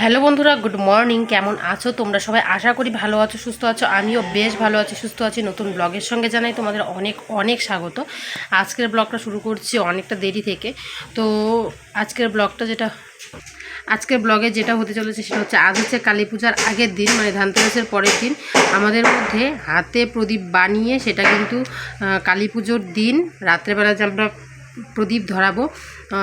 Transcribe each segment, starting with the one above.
Hello বন্ধুরা, good morning, কেমন আছো? তোমরা সবাই আশা করি ভালো আছো, সুস্থ আছো। আমিও বেশ ভালো আছি, সুস্থ আছি। নতুন ব্লগের সঙ্গে জানাই তোমাদের অনেক অনেক স্বাগত। আজকের ব্লগটা শুরু করছি অনেকটা দেরি থেকে। তো আজকের ব্লগটা যেটা, আজকের ব্লগে যেটা হতে চলেছে সেটা হচ্ছে, আজ হচ্ছে কালী পূজার আগের দিন মানে ধানতেরাসের পরের দিন। আমাদের মধ্যে হাতে প্রদীপ বানিয়ে সেটা কিন্তু কালী পুজোর দিন, রাত্রেবেলা যে আমরা প্রদীপ ধরাবো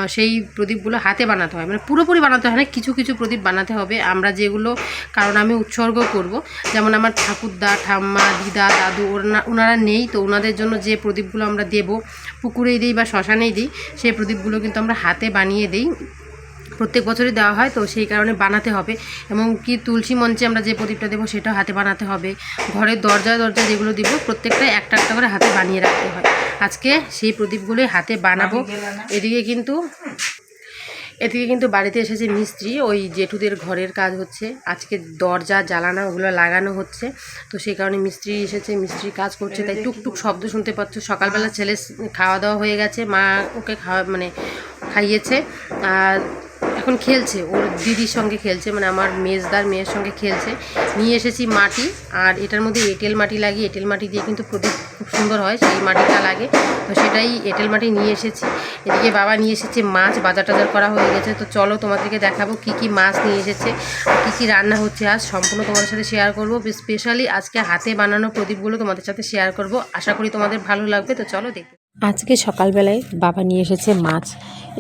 সেই প্রদীপগুলো হাতে বানাতে হয়। মানে পুরোপুরি বানাতে হয় না, কিছু কিছু প্রদীপ বানাতে হবে। আমরা যেগুলো, কারণ আমি উৎসর্গ করব। যেমন আমার ঠাকুরদা, ঠাম্মা, দিদা, দাদু ওনা- ওনারা নেই, তো ওনাদের জন্য যে প্রদীপগুলো আমরা দেব, পুকুরেই দিই বা শ্মশানেই দিই, সেই প্রদীপগুলো কিন্তু আমরা হাতে বানিয়ে দিই। প্রত্যেক বছরই দেওয়া হয় তো সেই কারণে বানাতে হবে। এবং কি তুলসী মঞ্চে আমরা যে প্রদীপটা দেবো সেটাও হাতে বানাতে হবে। ঘরের দরজা দরজা যেগুলো দিব প্রত্যেকটাই একটা একটা করে হাতে বানিয়ে রাখতে হয়। আজকে সেই প্রদীপগুলোই হাতে বানাবো। এদিকে কিন্তু এদিকে কিন্তু বাড়িতে এসেছে মিস্ত্রি ওই জেঠুদের ঘরের কাজ হচ্ছে। আজকে দরজা জ্বালানো ওগুলো লাগানো হচ্ছে। তো সেই কারণে মিস্ত্রি এসেছে মিস্ত্রি কাজ করছে তাই টুকটুক শব্দ শুনতে পাচ্ছ। সকালবেলা ছেলে খাওয়া দাওয়া হয়ে গেছে মা ওকে খাওয়া মানে খাইয়েছে। আর এখন খেলছে, ওর দিদির সঙ্গে খেলছে মানে আমার মেজদার মেয়ের সঙ্গে খেলছে। নিয়ে এসেছি মাটি, আর এটার মধ্যে এঁটেল মাটি লাগিয়ে, এঁটেল মাটি দিয়ে কিন্তু প্রদীপ খুব সুন্দর হয়, সেই মাটিটা লাগে। তো সেটাই এঁটেল মাটি নিয়ে এসেছি। এদিকে বাবা নিয়ে এসেছে মাছ, বাজার টাজার করা হয়ে গেছে। তো চলো তোমাদেরকে দেখাবো কি কি মাছ নিয়ে এসেছে কী কী রান্না হচ্ছে আজ। সম্পূর্ণ তোমাদের সাথে শেয়ার করব। স্পেশালি আজকে হাতে বানানো প্রদীপগুলো তোমাদের সাথে শেয়ার করব। আশা করি তোমাদের ভালো লাগবে। তো চলো দেখতে আজকে সকালবেলায় বাবা নিয়ে এসেছে মাছ।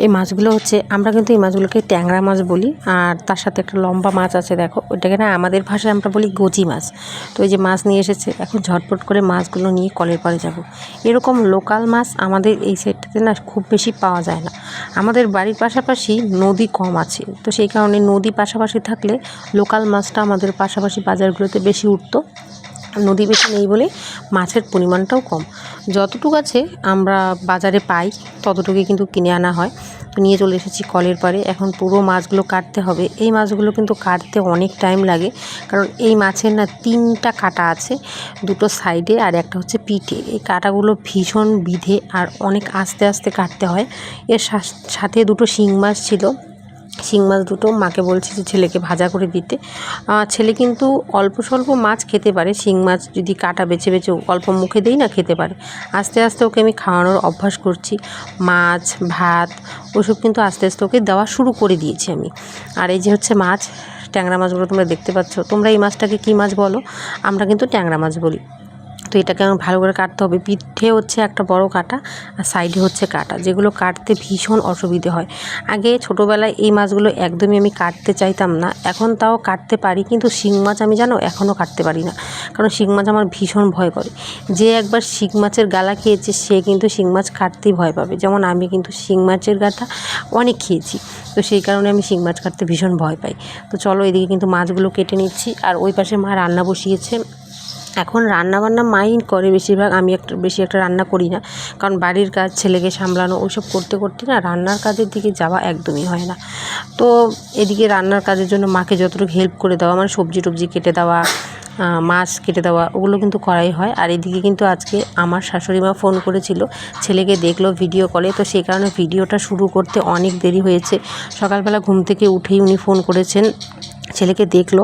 এই মাছগুলো হচ্ছে, আমরা কিন্তু এই মাছগুলোকে ট্যাংরা মাছ বলি, আর তার সাথে একটা লম্বা মাছ আছে, দেখো। ওইটাকে না আমাদের ভাষায় আমরা বলি গজি মাছ। তো এই যে মাছ নিয়ে এসেছে, এখন ঝটপট করে মাছগুলো নিয়ে কলের পরে যাব। এরকম লোকাল মাছ আমাদের এই সাইডটাতে না খুব বেশি পাওয়া যায় না। আমাদের বাড়ির পাশাপাশি নদী কম আছে, তো সেই কারণে নদী পাশাপাশি থাকলে লোকাল মাছটা আমাদের পাশাপাশি বাজারগুলোতে বেশি উঠতো। নদী বেশি নেই বলে মাছের পরিমাণটাও কম। যতটুকু আছে আমরা বাজারে পাই, ততটুকুই কিন্তু কিনে আনা হয়। তো নিয়ে চলে এসেছি কলের পাড়ে। এখন পুরো মাছগুলো কাটতে হবে। এই মাছগুলো কিন্তু কাটতে অনেক টাইম লাগে। কারণ এই মাছের না তিনটা কাটা আছে, দুটো সাইডে আর একটা হচ্ছে পিঠে। এই কাটাগুলো ভীষণ বিধে আর অনেক আস্তে আস্তে কাটতে হয়। এর সাথে দুটো শিং মাছ ছিল। শিং মাছ দুটো মাকে বলছি যে ছেলেকে ভাজা করে দিতে। ছেলে কিন্তু অল্প স্বল্প মাছ খেতে পারে। শিং মাছ যদি কাটা বেছে বেছে অল্প মুখে দিই না, খেতে পারে। আস্তে আস্তে ওকে আমি খাওয়ানোর অভ্যাস করছি। মাছ, ভাত ওসব কিন্তু আস্তে আস্তে ওকে দেওয়া শুরু করে দিয়েছি আমি। আর এই যে হচ্ছে মাছ, ট্যাংরা মাছগুলো তোমরা দেখতে পাচ্ছ। তোমরা এই মাছটাকে কী মাছ বলো? আমরা কিন্তু ট্যাংরা মাছ বলি। তো এটাকে আমার ভালো করে কাটতে হবে। পিঠে হচ্ছে একটা বড় কাটা আর সাইডে হচ্ছে কাটা। যেগুলো কাটতে ভীষণ অসুবিধে হয়। আগে ছোটোবেলায় এই মাছগুলো একদমই আমি কাটতে চাইতাম না। এখন তাও কাটতে পারি, কিন্তু শিং মাছ আমি জানো এখনও কাটতে পারি না। কারণ শিং মাছ আমার ভীষণ ভয় করে। যে একবার শিং মাছের গালা খেয়েছে, সে কিন্তু শিং মাছ কাটতেই ভয় পাবে। যেমন আমি কিন্তু শিং মাছের গাটা অনেক খেয়েছি। তো সেই কারণে আমি শিং মাছ কাটতে ভীষণ ভয় পাই। তো চলো এদিকে কিন্তু মাছগুলো কেটে নিচ্ছি। আর ওই পাশে মা রান্না বসিয়েছে। এখন রান্না বান্না মাই করে বেশিরভাগ, আমি একটা, বেশি একটা রান্না করি না। কারণ বাড়ির কাজ, ছেলেকে সামলানো, ওইসব করতে করতে না রান্নার কাজের দিকে যাওয়া একদমই হয় না। তো এদিকে রান্নার কাজের জন্য মাকে যতটুকু হেল্প করে দেওয়া মানে সবজি টবজি কেটে দেওয়া মাছ কেটে দেওয়া, ওগুলো কিন্তু করাই হয়। আর এদিকে কিন্তু আজকে আমার শাশুড়ি মা ফোন করেছিল, ছেলেকে দেখল ভিডিও কলে তো সেই কারণে ভিডিওটা শুরু করতে অনেক দেরি হয়েছে। সকালবেলা ঘুম থেকে উঠেই উনি ফোন করেছেন ছেলেকে দেখল,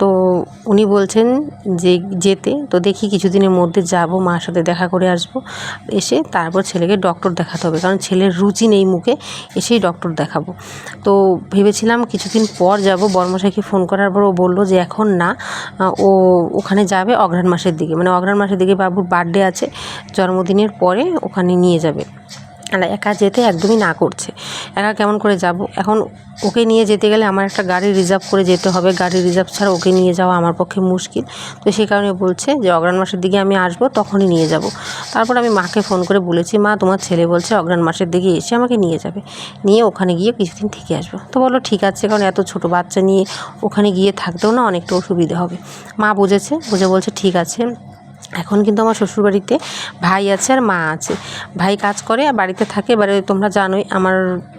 তো উনি বলছেন যে যেতে, তো দেখি কিছুদিনের মধ্যে যাব, মার সাথে দেখা করে আসব। এসে তারপর ছেলেকে ডক্টর দেখাতে হবে, কারণ ছেলের রুচি নেই মুখে, এসেই ডক্টর দেখাবো। তো ভেবেছিলাম কিছুদিন পর যাব, বর্মশাইকে ফোন করার পর ও বলল যে এখন না ও ওখানে যাবে অঘ্রাণ মাসের দিকে মানে অঘ্রাণ মাসের দিকে বাবুর বার্থডে আছে, জন্মদিনের পরে ওখানে নিয়ে যাবে। আর একা যেতে একদমই না করছে। একা কেমন করে যাব? এখন ওকে নিয়ে যেতে গেলে আমার একটা গাড়ি রিজার্ভ করে যেতে হবে। গাড়ি রিজার্ভ ছাড়া ওকে নিয়ে যাওয়া আমার পক্ষে মুশকিল। তো সেই কারণে বলছে যে, অগ্রাণ মাসের দিকে আমি আসব, তখনই নিয়ে যাব। তারপর আমি মাকে ফোন করে বলেছি, মা, তোমার ছেলে বলছে অগ্রাণ মাসের দিকে এসে আমাকে নিয়ে যাবে। নিয়ে ওখানে গিয়ে কিছুদিন থেকে আসব। তো বলো ঠিক আছে, কারণ এত ছোট বাচ্চা নিয়ে ওখানে গিয়ে থাকতেও না অনেকটা অসুবিধা হবে। মা বুঝেছে, বুঝে বলছে, ঠিক আছে। এখন কিন্তু আমার শ্বশুরবাড়িতে ভাই আছে আর মা আছে। ভাই কাজ করে আর বাড়িতে থাকে। এবারে তোমরা জানোই আমার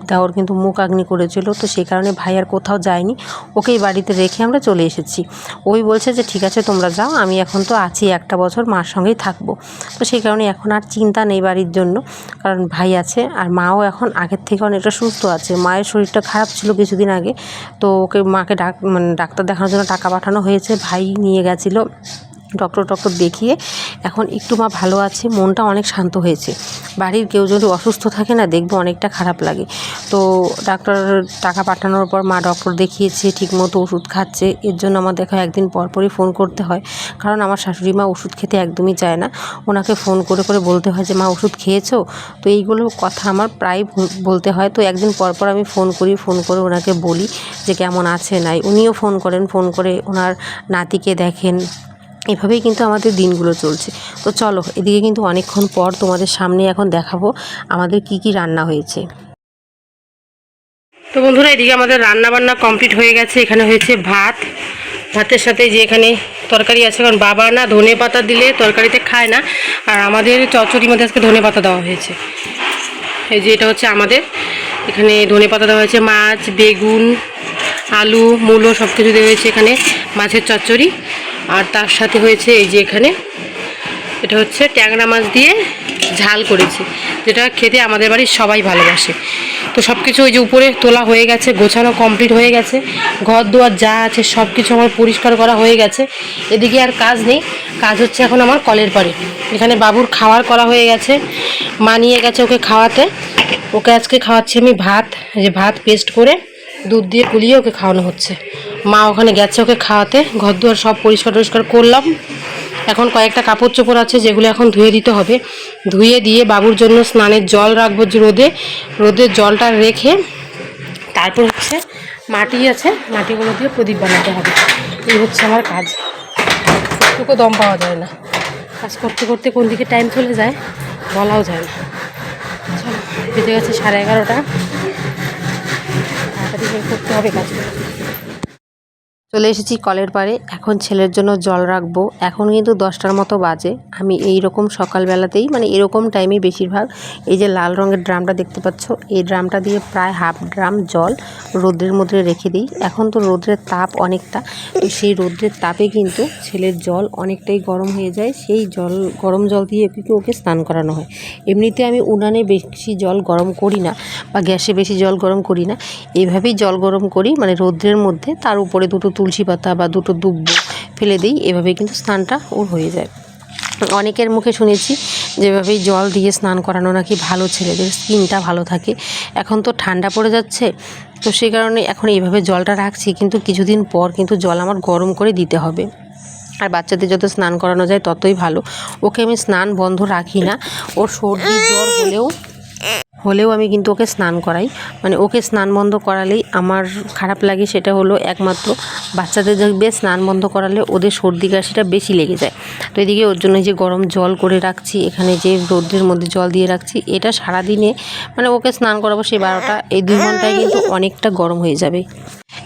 দেওয়ার কিন্তু মুখ আগ্নি করেছিল, তো সেই কারণে ভাই আর কোথাও যায়নি। ওকেই বাড়িতে রেখে আমরা চলে এসেছি। ওই বলছে যে, ঠিক আছে, তোমরা যাও। আমি এখন তো আছি একটা বছর, মার সঙ্গেই থাকব। তো সেই কারণে এখন আর চিন্তা নেই বাড়ির জন্য, কারণ ভাই আছে আর মাও এখন আগের থেকে অনেকটা সুস্থ আছে। মায়ের শরীরটা খারাপ ছিল কিছুদিন আগে, তো ওকে মাকে ডাক মানে ডাক্তার দেখানোর জন্য টাকা পাঠানো হয়েছে। ভাই নিয়ে গেছিল। ডক্টর টক্টর দেখিয়ে এখন একটু মা ভালো আছে, মনটা অনেক শান্ত হয়েছে। বাড়ির কেউ যদি অসুস্থ থাকে না, দেখব অনেকটা খারাপ লাগে। তো ডাক্তার টাকা পাঠানোর পর মা ডক্টর দেখিয়েছে, ঠিকমতো ওষুধ খাচ্ছে। এর জন্য আমার দেখা একদিন পর পরই ফোন করতে হয়। কারণ আমার শাশুড়ি মা ওষুধ খেতে একদমই চায় না। ওনাকে ফোন করে করে বলতে হয় যে, মা, ওষুধ খেয়েছো? তো এইগুলো কথা আমার প্রায় বলতে হয়। তো একদিন পর পর আমি ফোন করি, ফোন করে ওনাকে বলি যে, কেমন আছে? নাই। উনিও ফোন করেন, ফোন করে ওনার নাতিকে দেখেন। এভাবেই কিন্তু আমাদের দিনগুলো চলছে। তো চলো, এদিকে কিন্তু অনেকক্ষণ পর তোমাদের সামনে এখন দেখাবো আমাদের কি কি রান্না হয়েছে। তো বন্ধুরা, এদিকে আমাদের রান্না বান্না কমপ্লিট হয়ে গেছে। এখানে হয়েছে ভাত। ভাতের সাথে যে এখানে তরকারি আছে, কারণ বাবা না ধনে পাতা দিলে তরকারিতে খায় না। আর আমাদের চচড়ির মধ্যে আজকে ধনে পাতা দেওয়া হয়েছে। এই যে এটা হচ্ছে আমাদের। এখানে ধনে পাতা দেওয়া হয়েছে, মাছ, বেগুন, আলু, মূলো সব কিছু দেওয়া হয়েছে এখানে, মাছের চচ্চড়ি। আর তার সাথে হয়েছে এই যে এখানে, এটা হচ্ছে ট্যাংরা মাছ দিয়ে ঝাল করেছি, যেটা খেতে আমাদের বাড়ির সবাই ভালোবাসে। তো সব কিছু ওই যে উপরে তোলা হয়ে গেছে, গোছানো কমপ্লিট হয়ে গেছে, ঘর দুয়ার যা আছে সব কিছু আমার পরিষ্কার করা হয়ে গেছে। এদিকে আর কাজ নেই, কাজ হচ্ছে এখন আমার কলের পাড়ে এখানে বাবুর খাওয়ার করা হয়ে গেছে, মা নিয়ে গেছে ওকে খাওয়াতে। ওকে আজকে খাওয়াচ্ছি আমি ভাত যে ভাত পেস্ট করে দুধ দিয়ে কুলিয়ে ওকে খাওয়ানো হচ্ছে। মা ওখানে গেছে ওকে খাওয়াতে ঘর দুয়ার সব পরিষ্কার টরিষ্কার করলাম। এখন কয়েকটা কাপড় চোপড় আছে যেগুলো এখন ধুয়ে দিতে হবে। ধুয়ে দিয়ে বাবুর জন্য স্নানের জল রাখব রোদে। রোদের জলটা রেখে তারপর হচ্ছে মাটি আছে, মাটিগুলো দিয়ে প্রদীপ বানাতে হবে। এই হচ্ছে আমার কাজ। একটুকু দম পাওয়া যায় না। কাজ করতে করতে কোন দিকে টাইম চলে যায়, বলাও যায় না। চলো, বেজে গেছে সাড়ে এগারোটা। তাড়াতাড়ি করতে হবে কাজগুলো। চলে এসেছি কলের পাড়ে। এখন ছেলের জন্য জল রাখব। এখন কিন্তু দশটার মতো বাজে। আমি এই রকম সকালবেলাতেই মানে এরকম টাইমে বেশিরভাগ এই যে লাল রঙের ড্রামটা দেখতে পাচ্ছ, এই ড্রামটা দিয়ে প্রায় হাফ ড্রাম জল রোদ্রের মধ্যে রেখে দিই। এখন তো রোদ্রের তাপ অনেকটা। তো সেই রোদ্রের তাপে কিন্তু ছেলের জল অনেকটাই গরম হয়ে যায়। সেই জল, গরম জল দিয়ে কিন্তু ওকে স্নান করানো হয়। এমনিতে আমি উনানে বেশি জল গরম করি না বা গ্যাসে বেশি জল গরম করি না। এইভাবেই জল গরম করি মানে রোদ্রের মধ্যে। তার উপরে দুটো তুলসী পাতা বা দুটো দুব্ব ফেলে দিই এভাবে কিন্তু স্নানটা ওর হয়ে যায়। অনেকের মুখে শুনেছি যেভাবেই জল দিয়ে স্নান করানো নাকি ভালো ছেলেদের স্কিনটা ভালো থাকে। এখন তো ঠান্ডা পড়ে যাচ্ছে, তো সেই কারণে এখন এইভাবে জলটা রাখছি, কিন্তু কিছুদিন পর কিন্তু জল আমার গরম করে দিতে হবে। আর বাচ্চাদের যত স্নান করানো যায় ততই ভালো। ওকে আমি স্নান বন্ধ রাখি না, ওর সর্দি জ্বর হলেও হলেও আমি কিন্তু ওকে স্নান করাই। মানে ওকে স্নান বন্ধ করালেই আমার খারাপ লাগে সেটা হলো একমাত্র বাচ্চাদের দেখবে স্নান বন্ধ করালে ওদের সর্দি কাশিটা বেশি লেগে যায়। তো এদিকে ওর জন্য যে গরম জল করে রাখছি, এখানে যে রোদ্রের মধ্যে জল দিয়ে রাখছি, এটা সারাদিনে মানে ওকে স্নান করাবো সেই বারোটা, এই দুই ঘন্টায় কিন্তু অনেকটা গরম হয়ে যাবে।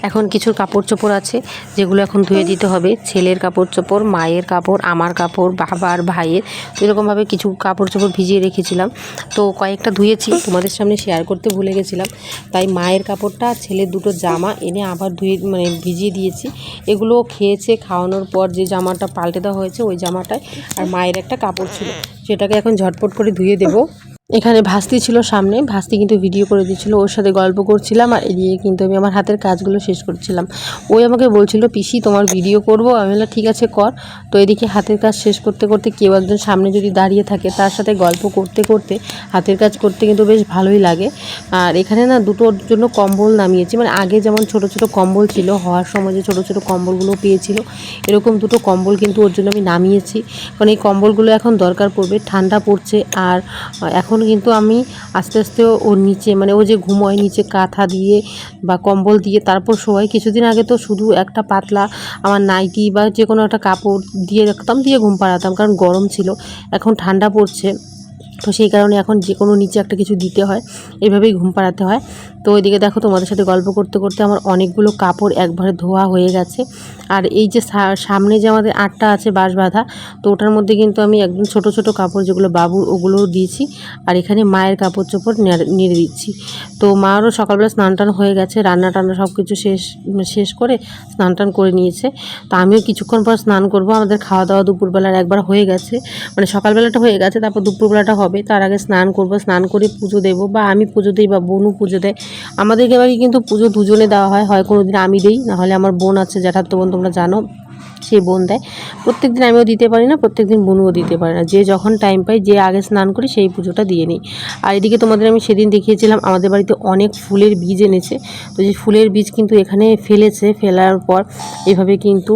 এখন কিছু কাপড় চোপড় আছে, যেগুলো এখন ধুয়ে দিতে হবে। ছেলের কাপড় চোপড় মায়ের কাপড়, আমার কাপড়, বাবার, ভাইয়ের। তো এরকমভাবে কিছু কাপড় চোপড় ভিজিয়ে রেখেছিলাম। তো কয়েকটা ধুয়েছি, তোমাদের সামনে শেয়ার করতে ভুলে গেছিলাম। তাই মায়ের কাপড়টা ছেলের দুটো জামা এনে আবার ধুয়ে মানে ভিজিয়ে দিয়েছি। এগুলো খেয়েছে, খাওয়ানোর পর যে জামাটা পাল্টে দেওয়া হয়েছে, ওই জামাটায় আর মায়ের একটা কাপড় ছিল। সেটাকে এখন ঝটপট করে ধুয়ে দেবো। এখানে ভাস্তি ছিল সামনে। ভাস্তি কিন্তু ভিডিও করে দিচ্ছিল ওর সাথে গল্প করছিলাম আর এদিকে কিন্তু আমি আমার হাতের কাজগুলো শেষ করছিলাম। ওই আমাকে বলছিল, পিসি, তোমার ভিডিও করব? আমি বললাম, ঠিক আছে, কর। তো এদিকে হাতের কাজ শেষ করতে করতে কেউ একজন সামনে যদি দাঁড়িয়ে থাকে, তার সাথে গল্প করতে করতে হাতের কাজ করতে কিন্তু বেশ ভালোই লাগে। আর এখানে না দুটোর জন্য কম্বল নামিয়েছি। মানে আগে যেমন ছোট ছোট কম্বল ছিল, হওয়ার সময় যে ছোটো ছোটো কম্বলগুলো পেয়েছিল, এরকম দুটো কম্বল কিন্তু ওর জন্য আমি নামিয়েছি। কারণ এই কম্বলগুলো এখন দরকার পড়বে, ঠান্ডা পড়ছে আর এখন কিন্তু আমি আস্তে আস্তে ওর নিচে মানে ও যে ঘুমোয় নিচে কাঁথা দিয়ে বা কম্বল দিয়ে, তারপর শোয়াই কিছুদিন আগে তো শুধু একটা পাতলা আমার নাইটি বা যে কোনো একটা কাপড় দিয়ে রাখতাম, দিয়ে ঘুম পাড়াতাম, কারণ গরম ছিল, এখন ঠান্ডা পড়ছে। তো সেই কারণে এখন যে কোনো নিচে একটা কিছু দিতে হয়, এভাবেই ঘুম পাড়াতে হয়। তো ওইদিকে দেখো তোমাদের সাথে গল্প করতে করতে আমার অনেকগুলো কাপড় একবারে ধোয়া হয়ে গেছে। আর এই যে সামনে যে আমাদের আটটা আছে বাঁশ বাঁধা, তো ওটার মধ্যে কিন্তু আমি একদম ছোট ছোট কাপড় যেগুলো বাবুর ওগুলোও দিয়েছি আর এখানে মায়ের কাপড় চোপড় নেড়ে দিচ্ছি। তো মারও সকালবেলা স্নান টান হয়ে গেছে, রান্না টান্না সব কিছু শেষ শেষ করে স্নান টান করে নিয়েছে। তো আমিও কিছুক্ষণ পর স্নান করব, আমাদের খাওয়া দাওয়া দুপুরবেলার একবার হয়ে গেছে। মানে সকালবেলাটা হয়ে গেছে, তারপর দুপুরবেলাটা হবে, তার আগে স্নান করব, স্নান করে পুজো দেবো বা আমি পুজো দিই বা বোনও পুজো দেয়। আমাদেরকে বাড়ি কিন্তু পুজো দুজনে দেওয়া হয় হয় কোনো দিন আমি দিই, নাহলে আমার বোন আছে, জ্যাঠাতো বোন তোমরা জানো, সে বোন দেয়। প্রত্যেক দিন আমিও দিতে পারি না প্রত্যেক দিন বোনও দিতে পারে না। যে যখন টাইম পাই, যে আগে স্নান করি, সেই পুজোটা দিয়ে নিই। আর এদিকে তোমাদের আমি সেদিন দেখিয়েছিলাম, আমাদের বাড়িতে অনেক ফুলের বীজ এনেছে। তো যে ফুলের বীজ কিন্তু এখানে ফেলেছে, ফেলার পর এভাবে কিন্তু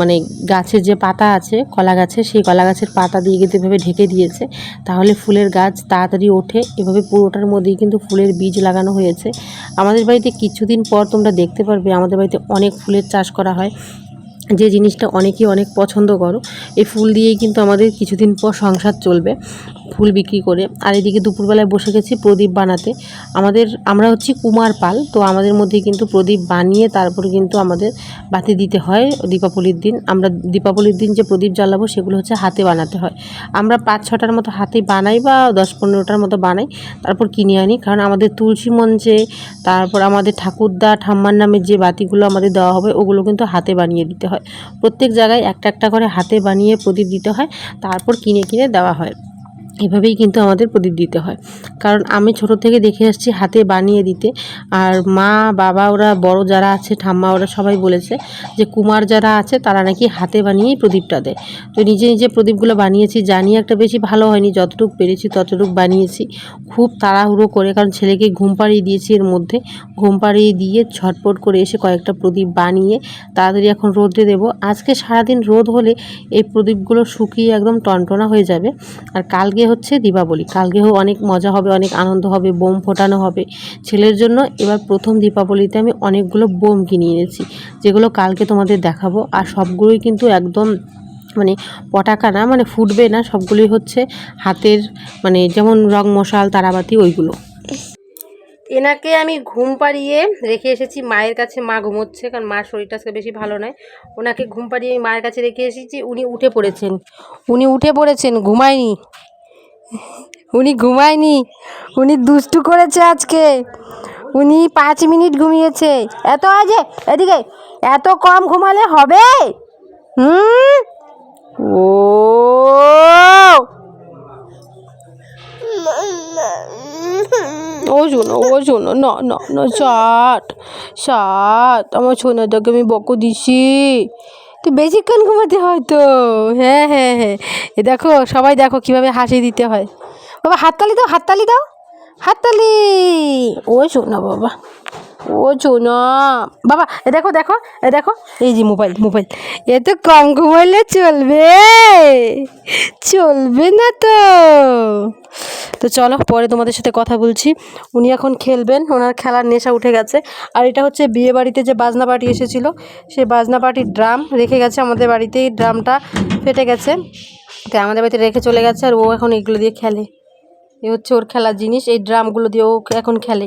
মানে গাছের যে পাতা আছে, কলা গাছের সেই কলা গাছের পাতা দিয়ে কিন্তু এভাবে ঢেকে দিয়েছে। তাহলে ফুলের গাছ তাড়াতাড়ি ওঠে। এভাবে পুরোটার মধ্যেই কিন্তু ফুলের বীজ লাগানো হয়েছে। আমাদের বাড়িতে কিছুদিন পর তোমরা দেখতে পারবে, আমাদের বাড়িতে অনেক ফুলের চাষ করা হয়। যে জিনিসটা অনেকেই অনেক পছন্দ করো, এই ফুল দিয়েই কিন্তু আমাদের কিছুদিন পর সংসার চলবে। ফুল বিক্রি করে। আর এদিকে দুপুরবেলায় বসে গেছি প্রদীপ বানাতে। আমাদের, আমরা হচ্ছি কুমার পাল, তো আমাদের মধ্যে কিন্তু প্রদীপ বানিয়ে তারপর কিন্তু আমাদের বাতি দিতে হয় দীপাবলির দিন। আমরা দীপাবলির দিন যে প্রদীপ জ্বালাবো সেগুলো হচ্ছে হাতে বানাতে হয়। আমরা পাঁচ ছটার মতো হাতে বানাই বা দশ পনেরোটার মতো বানাই, তারপর কিনে আনি। কারণ আমাদের তুলসী মঞ্চে, তারপর আমাদের ঠাকুরদা, ঠাম্মার নামে যে বাতিগুলো আমাদের দেওয়া হবে, ওগুলো কিন্তু হাতে বানিয়ে দিতে হয়। প্রত্যেক জায়গায় একটা একটা করে হাতে বানিয়ে প্রদীপ দিতে হয়, তারপর কিনে কিনে দেওয়া হয়। এভাবেই কিন্তু আমাদের প্রদীপ দিতে হয়। কারণ আমি ছোট থেকে দেখে আসছি হাতে বানিয়ে দিতে। আর মা, বাবা, ওরা বড় যারা আছে, ঠাম্মা, ওরা সবাই বলেছে যে কুমার যারা আছে, তারা নাকি হাতে বানিয়েই প্রদীপটা দেয়। তো নিজে নিজে প্রদীপগুলো বানিয়েছি, জানি একটা বেশি ভালো হয়নি, যতটুকু পেরেছি ততটুকু বানিয়েছি। খুব তাড়াহুড়ো করে, কারণ ছেলেকে ঘুম পাড়িয়ে দিয়েছি এর মধ্যে। ঘুম পাড়িয়ে দিয়ে ঝটপট করে এসে কয়েকটা প্রদীপ বানিয়ে তাড়াতাড়ি এখন রোদে দেবো। আজকে সারাদিন রোদ হলে এই প্রদীপগুলো শুকিয়ে একদম টনটনা হয়ে যাবে। আর কালকে হচ্ছে দীপাবলি। কালকেও অনেক মজা হবে, অনেক আনন্দ হবে, বোম ফোটানো হবে। ছেলের জন্য এবার প্রথম দীপাবলিতে আমি অনেকগুলো বোম কিনে এনেছি, যেগুলো কালকে তোমাদের দেখাবো। আর সবগুলোই কিন্তু একদম মানে পটাকা না মানে ফুটবে না, সবগুলোই হচ্ছে হাতের মানে যেমন রং মশাল, তারাবাতি, ওইগুলো। এনাকে আমি ঘুম পাড়িয়ে রেখে এসেছি, মায়ের কাছে মা ঘুমোচ্ছে, কারণ মার শরীরটা আজকে বেশি ভালো নয়। ওনাকে ঘুম পাড়িয়ে মায়ের কাছে রেখে এসেছি, উনি উঠে পড়েছেন। উনি উঠে পড়েছেন, ঘুমায়নি। উনি ঘুমায়নি। উনি দুষ্টু করেছে আজকে। উনি পাঁচ মিনিট ঘুমিয়েছে। এত আজে, এদিকে, এত কম ঘুমালে হবে? হুম? ও। ও শোনো ও শোনো, না না না, সাত সাত, আমার সোনাটাকে আমি বকো দিছি। তুই বেশিক্ষণ ঘুমাতে হয় তো। হ্যাঁ হ্যাঁ হ্যাঁ। এ দেখো, সবাই দেখো কীভাবে হাসি দিতে হয়। বাবা, হাততালি দাও হাততালি দাও, হাততালি। ও শোনা বাবা। ও শোনা বাবা, এ দেখো দেখো, এ দেখো, এই যে মোবাইল মোবাইল। এ তো কম ঘুমাইলে চলবে। চলবে না তো। তো চলো, পরে তোমাদের সাথে কথা বলছি। উনি এখন খেলবেন, ওনার খেলার নেশা উঠে গেছে। আর এটা হচ্ছে বিয়ে বাড়িতে যে বাজনা পার্টি এসেছিল সে বাজনা পার্টির ড্রাম রেখে গেছে আমাদের বাড়িতেই। ড্রামটা ফেটে গেছে। তাই আমাদের বাড়িতে রেখে চলে গেছে, আর ও এখন এগুলো দিয়ে খেলে। এ হচ্ছে ওর খেলার জিনিস, এই ড্রামগুলো দিয়ে ও এখন খেলে।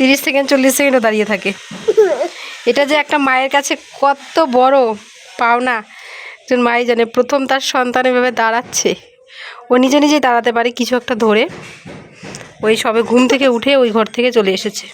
তিরিশ সেকেন্ড, চল্লিশ সেকেন্ডও দাঁড়িয়ে থাকে। এটা যে একটা মায়ের কাছে কত বড় পাওনা। একজন মাই জানে, প্রথম তার সন্তান এভাবে দাঁড়াচ্ছে। ও নিজে নিজেই দাঁড়াতে পারে কিছু একটা ধরে। ওই সবে ঘুম থেকে উঠে ওই ঘর থেকে চলে এসেছে।